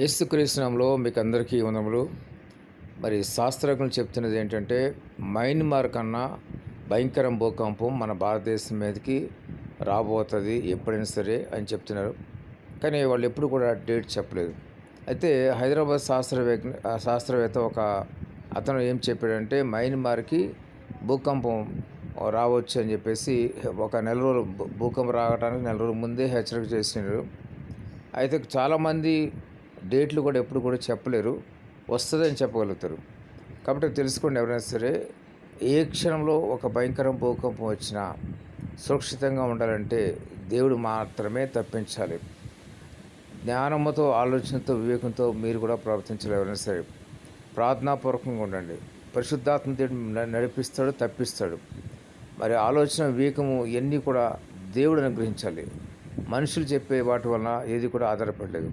యేసుక్రీస్తునంలో మీకు అందరికీ వందములు మరి శాస్త్రజ్ఞులు చెప్తున్నది ఏంటంటే మైన్మార్ కన్నా భయంకరం భూకంపం మన భారతదేశం మీదకి రాబోతుంది ఎప్పుడైనా సరే అని చెప్తున్నారు. కానీ వాళ్ళు ఎప్పుడు కూడా డేట్ చెప్పలేదు. అయితే హైదరాబాద్ శాస్త్రవేత్త శాస్త్రవేత్త ఒక అతను ఏం చెప్పాడంటే మైన్మార్కి భూకంపం రావచ్చు అని చెప్పేసి ఒక నెల రోజులు భూకంపం రావడానికి నెల రోజుల ముందే హెచ్చరిక చేసినారు అయితే చాలామంది డేట్లు కూడా ఎప్పుడు కూడా చెప్పలేరు వస్తుందని చెప్పగలుగుతారు. కాబట్టి తెలుసుకోండి ఎవరైనా సరే ఏ క్షణంలో ఒక భయంకరం భూకంపం వచ్చినా సురక్షితంగా ఉండాలంటే దేవుడు మాత్రమే తప్పించాలి. జ్ఞానముతో ఆలోచనతో వివేకంతో మీరు కూడా ప్రవర్తించాలి ఎవరైనా సరే. ప్రార్థనాపూర్వకంగా ఉండండి. పరిశుద్ధాత్మ దేవుడు నడిపిస్తాడు తప్పిస్తాడు. మరి ఆలోచన వివేకము ఇవన్నీ కూడా దేవుడు అనుగ్రహించాలి. మనుషులు చెప్పే వాటి వలన ఏది కూడా ఆధారపడలేదు.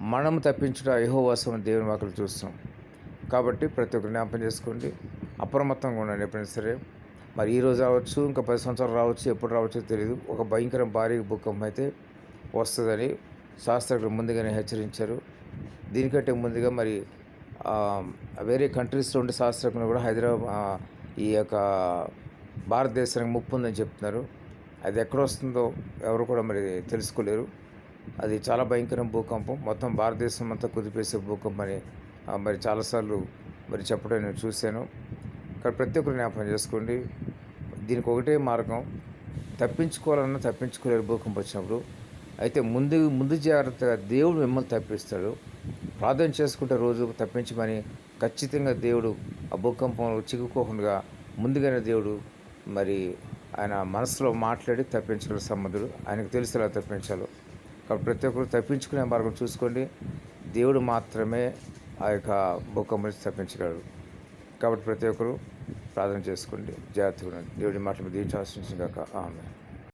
మనం తప్పించుట యహోవాసం దేవుని వాకులు చూస్తాం. కాబట్టి ప్రతి ఒక్కరు జ్ఞాపకం చేసుకోండి. అప్రమత్తంగా ఉండండి ఎప్పుడైనా సరే. మరి ఈ రోజు రావచ్చు ఇంకా పది సంవత్సరాలు రావచ్చు ఎప్పుడు రావచ్చో తెలియదు ఒక భయంకర భారీ భూకంపం అయితే వస్తుందని శాస్త్రజ్ఞులు ముందుగానే హెచ్చరించారు. దీనికంటే ముందుగా మరి వేరే కంట్రీస్లో ఉండే శాస్త్రజ్ఞులు కూడా హైదరాబాద్ ఈ యొక్క భారతదేశానికి ముప్పు ఉందని చెప్తున్నారు. అది ఎక్కడ వస్తుందో ఎవరు కూడా మరి తెలుసుకోలేరు. అది చాలా భయంకరం భూకంపం. మొత్తం భారతదేశం అంతా కుదిపేసే భూకంపం అని మరి చాలాసార్లు మరి చెప్పడం నేను చూశాను. ఇక్కడ ప్రతి ఒక్కరు జ్ఞాపకం చేసుకోండి. దీనికి ఒకటే మార్గం తప్పించుకోవాలన్నా తప్పించుకోలేరు భూకంపం వచ్చినప్పుడు అయితే ముందు ముందు జాగ్రత్తగా దేవుడు మిమ్మల్ని తప్పిస్తాడు. ప్రార్థన చేసుకుంటే రోజు తప్పించమని ఖచ్చితంగా దేవుడు ఆ భూకంపంలో చిక్కుకోకుండా ముందుగానే దేవుడు మరి ఆయన మనసులో మాట్లాడి తప్పించగల సంబంధుడు ఆయనకు తెలిసేలా ఎలా తప్పించాలో. కాబట్టి ప్రతి ఒక్కరు తప్పించుకునే మార్గం చూసుకోండి. దేవుడు మాత్రమే ఆ యొక్క భూకంపం నుంచి తప్పించగలడు. కాబట్టి ప్రతి ఒక్కరు ప్రార్థన చేసుకోండి. జాగ్రత్తగా ఉండండి. దేవుడి మాటలు దీవించాల్సిన కాక ఆమె